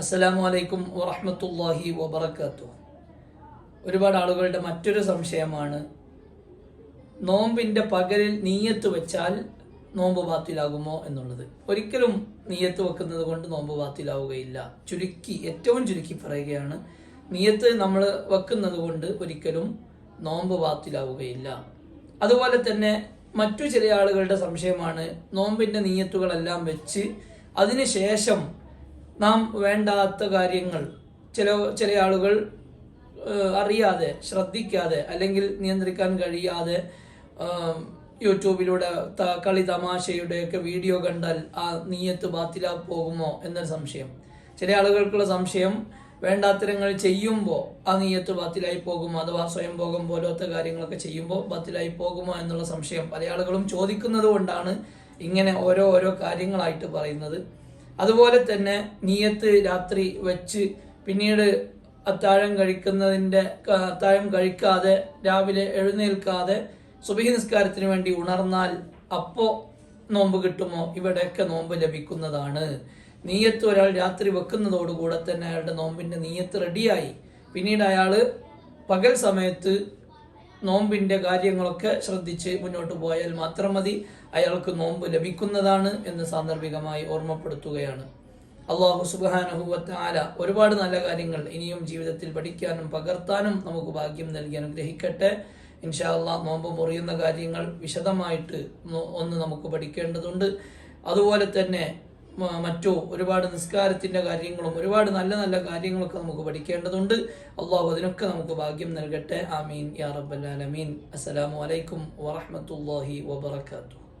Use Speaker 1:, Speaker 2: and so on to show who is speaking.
Speaker 1: അസ്സലാമു അലൈക്കും വറഹമത്തല്ലാഹി വബറകാതുഹു ഒരുപാട് ആളുകളുടെ മറ്റൊരു സംശയമാണ് നോമ്പിന്റെ പകലിൽ നീയത്ത് വെച്ചാൽ നോമ്പ് ബാത്തിലാകുമോ എന്നുള്ളത്. ഒരിക്കലും നീയത്ത് വെക്കുന്നത് കൊണ്ട് നോമ്പ് ബാത്തിലാവുകയില്ല. ചുരുക്കി ഏറ്റവും ചുരുക്കി പറയുകയാണ് നീയത്ത് നമ്മൾ വെക്കുന്നത് കൊണ്ട് ഒരിക്കലും നോമ്പ് ബാത്തിലാവുകയില്ല. അതുപോലെ തന്നെ മറ്റു ചില ആളുകളുടെ സംശയമാണ് നോമ്പിന്റെ നീയത്തുകളെല്ലാം വെച്ച് അതിനുശേഷം നാം വേണ്ടാത്ത കാര്യങ്ങൾ ചില ചില ആളുകൾ അറിയാതെ ശ്രദ്ധിക്കാതെ അല്ലെങ്കിൽ നിയന്ത്രിക്കാൻ കഴിയാതെ യൂട്യൂബിലൂടെ കളി തമാശയുടെയൊക്കെ വീഡിയോ കണ്ടാൽ ആ നീയത്ത് ബാത്തിലാ പോകുമോ എന്നൊരു സംശയം. ചില ആളുകൾക്കുള്ള സംശയം വേണ്ടാത്തരങ്ങൾ ചെയ്യുമ്പോൾ ആ നീയത്ത് ബാത്തിലായി പോകുമോ അഥവാ സ്വയം ഭോഗം പോലത്തെ കാര്യങ്ങളൊക്കെ ചെയ്യുമ്പോൾ ബാത്തിലായി പോകുമോ എന്നുള്ള സംശയം പല ആളുകളും ചോദിക്കുന്നത് കൊണ്ടാണ് ഇങ്ങനെ ഓരോ ഓരോ കാര്യങ്ങളായിട്ട് പറയുന്നത്. അതുപോലെ തന്നെ നീയത്ത് രാത്രി വെച്ച് പിന്നീട് അത്താഴം കഴിക്കുന്നതിന്റെ അത്താഴം കഴിക്കാതെ രാവിലെ എഴുന്നേൽക്കാതെ സുബഹി നിസ്കാരത്തിന് വേണ്ടി ഉണർന്നാൽ അപ്പോ നോമ്പ് കിട്ടുമോ? ഇവിടെയൊക്കെ നോമ്പ് ലഭിക്കുന്നതാണ്. നീയത്ത് ഒരാൾ രാത്രി വെക്കുന്നതോടുകൂടെ തന്നെ അയാളുടെ നോമ്പിന്റെ നീയത്ത് റെഡിയായി. പിന്നീട് അയാൾ പകൽ സമയത്ത് നോമ്പിന്റെ കാര്യങ്ങളൊക്കെ ശ്രദ്ധിച്ച് മുന്നോട്ട് പോയാൽ മാത്രം മതി. അയാൾക്ക് നോമ്പ് ലഭിക്കുന്നതാണ് എന്ന് സാന്ദർഭികമായി ഓർമ്മപ്പെടുത്തുകയാണ്. അള്ളാഹു സുബാനുഭവത്താല ഒരുപാട് നല്ല കാര്യങ്ങൾ ഇനിയും ജീവിതത്തിൽ പഠിക്കാനും പകർത്താനും നമുക്ക് ഭാഗ്യം നൽകി അനുഗ്രഹിക്കട്ടെ. ഇൻഷാ അള്ളാഹ് നോമ്പ് മുറിയുന്ന കാര്യങ്ങൾ വിശദമായിട്ട് ഒന്ന് നമുക്ക് പഠിക്കേണ്ടതുണ്ട്. അതുപോലെ തന്നെ മറ്റു ഒരുപാട് നിസ്കാരത്തിന്റെ കാര്യങ്ങളും ഒരുപാട് നല്ല നല്ല കാര്യങ്ങളൊക്കെ നമുക്ക് പഠിക്കേണ്ടതുണ്ട്. അള്ളാഹു അതിനൊക്കെ നമുക്ക് ഭാഗ്യം നൽകട്ടെ. ആമീൻ. യാ റബ്ബൽ അസ്സലാമു അലൈക്കും വറഹ്മത്തുള്ളാഹി വബറകാതുഹു.